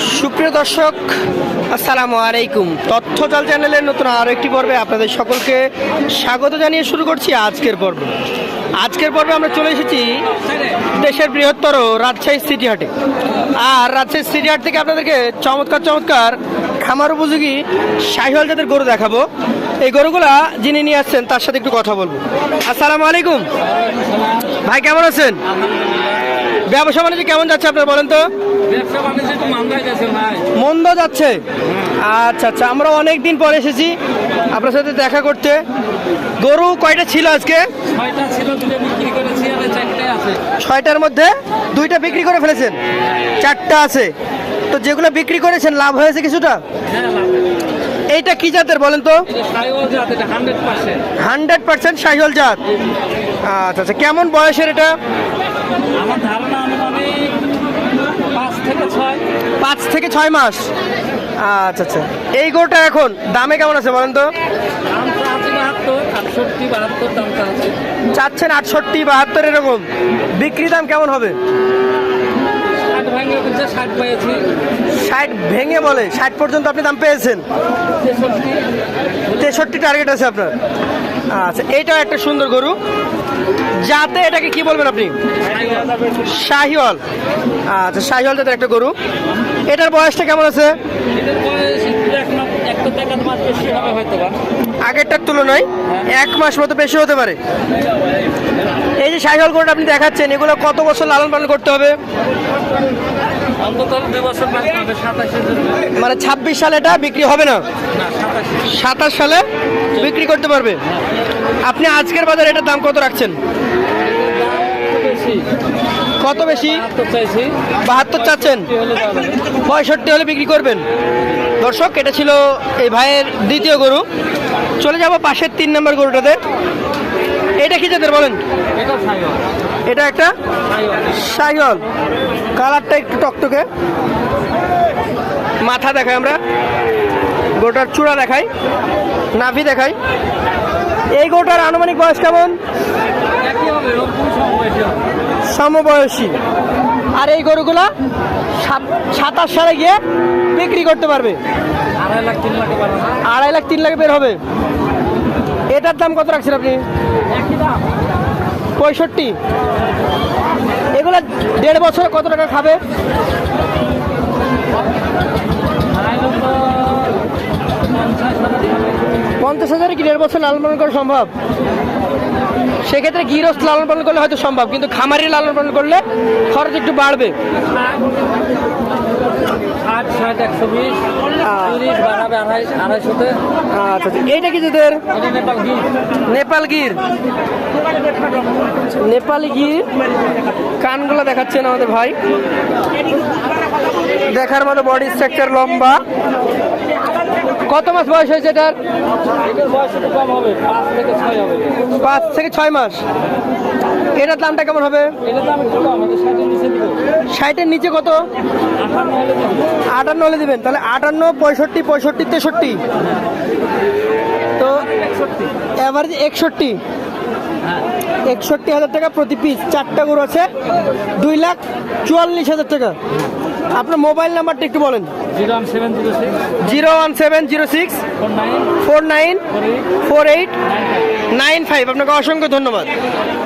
সুপ্রিয় দর্শক, আসসালামু আলাইকুম। তথ্য জাল চ্যানেলের নতুন আরও একটি পর্বে আপনাদের সকলকে স্বাগত জানিয়ে শুরু করছি আজকের পর্ব। আজকের পর্বে আমরা চলে এসেছি দেশের বৃহত্তর রাজশাহী সিটি হাটে। আর রাজশাহী সিটি হাট থেকে আপনাদেরকে চমৎকার চমৎকার খামার উপযোগী শাহিওয়াল জাতের গরু দেখাবো। এই গরুগুলা যিনি নিয়ে আসছেন তার সাথে একটু কথা বলব। আসসালামু আলাইকুম। ভাই কেমন আছেন? ব্যবসা বাণিজ্য কেমন যাচ্ছে আপনার বলেন তো? মন্দ যাচ্ছে? আচ্ছা আচ্ছা আমরা অনেক দিন পরে এসেছি আপনার সাথে দেখা করতে। গরু কয়টা ছিল আজকে? ছয়টার মধ্যে দুইটা বিক্রি করে ফেলেছেন? চারটা আছে। তো যেগুলো বিক্রি করেছেন লাভ হয়েছে কিছুটা? হ্যাঁ। এইটা কি জাতের বলেন তো? Hundred percent. সাহিওয়াল জাত। আচ্ছা আচ্ছা কেমন বয়সের এটা? আমার ধারণা পাঁচ থেকে ছয়। মাস। আচ্ছা আচ্ছা। এই গরুটা এখন দামে কেমন আছে বলেন তো? চাচ্ছেন আটষট্টি বাহাত্তর এরকম। বিক্রি দাম কেমন হবে? ষাট ভাঙে ষাট পেয়েছি ষাট ভেঙে বলে ষাট পর্যন্ত আপনি দাম পেয়েছেন। তেষট্টি টার্গেট আছে আপনার। আচ্ছা এইটাও একটা সুন্দর গরু। যাতে এটাকে কি বলবেন আপনি? শাহিওয়াল। আচ্ছা শাহিওয়াল জাতের একটা গরু। এটার বয়সটা কেমন আছে? আগেরটার তুলনায় এক মাস মতো বেশি হতে পারে। এই যে শাহিওয়াল গরুটা আপনি দেখাচ্ছেন এগুলো কত বছর লালন পালন করতে হবে? মানে ছাব্বিশ সালে এটা বিক্রি হবে না? সাতাশ সালে বিক্রি করতে পারবে? আপনি আজকের বাজারে এটার দাম কত রাখছেন? কত বেশি? বাহাত্তর চাচ্ছেন? পঁয়ষট্টি হলে বিক্রি করবেন। দর্শক এটা ছিল এই ভাইয়ের দ্বিতীয় গরু। চলে যাব পাশের তিন নম্বর গরুটাতে। এটা কি জাতের বলেন? এটা একটা? সাইগল কালারটা একটু টকটকে। মাথা দেখাই আমরা। গোটার চূড়া দেখাই। নাভি দেখাই। এই গোটার আনুমানিক বয়স কেমন? সমবয়সী। আর এই গরুগুলা সাত- সাতাশ সালে গিয়ে বিক্রি করতে পারবে। আড়াই লাখ তিন লাখে আড়াই লাখ তিন লাখ বের হবে। এটার দাম কত রাখছেন আপনি? পঁয়ষট্টি। দেড় বছরে কত টাকা খাবে? পঞ্চাশ হাজার কি দেড় বছর লালন পালন করা সম্ভব? সেক্ষেত্রে গৃহস্থ লালন পালন করলে হয়তো সম্ভব, কিন্তু খামারি লালন পালন করলে খরচ একটু বাড়বে। ষাট একশো বিশ তিরিশ বাড়াবে আড়াই আড়াইশোতে। আচ্ছা আচ্ছা। এইটা কি যেদের নেপাল গির। নেপাল গির। নেপালি গির। কানগুলো দেখাচ্ছেন আমাদের ভাই। দেখার মতো বডি স্ট্রাকচার লম্বা। কত মাস বয়স হয়েছে এটার? পাঁচ থেকে ছয় মাস। এটার দামটা কেমন হবে? ষাটের নিচে কত? আটান্ন হলে দিবেন তাহলে আটান্ন পঁয়ষট্টি পঁয়ষট্টি তেষট্টি। তো অ্যাভারেজ একষট্টি। হ্যাঁ। একষট্টি হাজার টাকা প্রতি পিস চারটা গরু আছে দুই লাখ চুয়াল্লিশ হাজার টাকা। আপনার মোবাইল নাম্বারটা একটু বলেন। Zero one seven zero six. Zero one seven zero six. Four nine. Four nine. Four eight. Nine five. আপনাকে অসংখ্য ধন্যবাদ।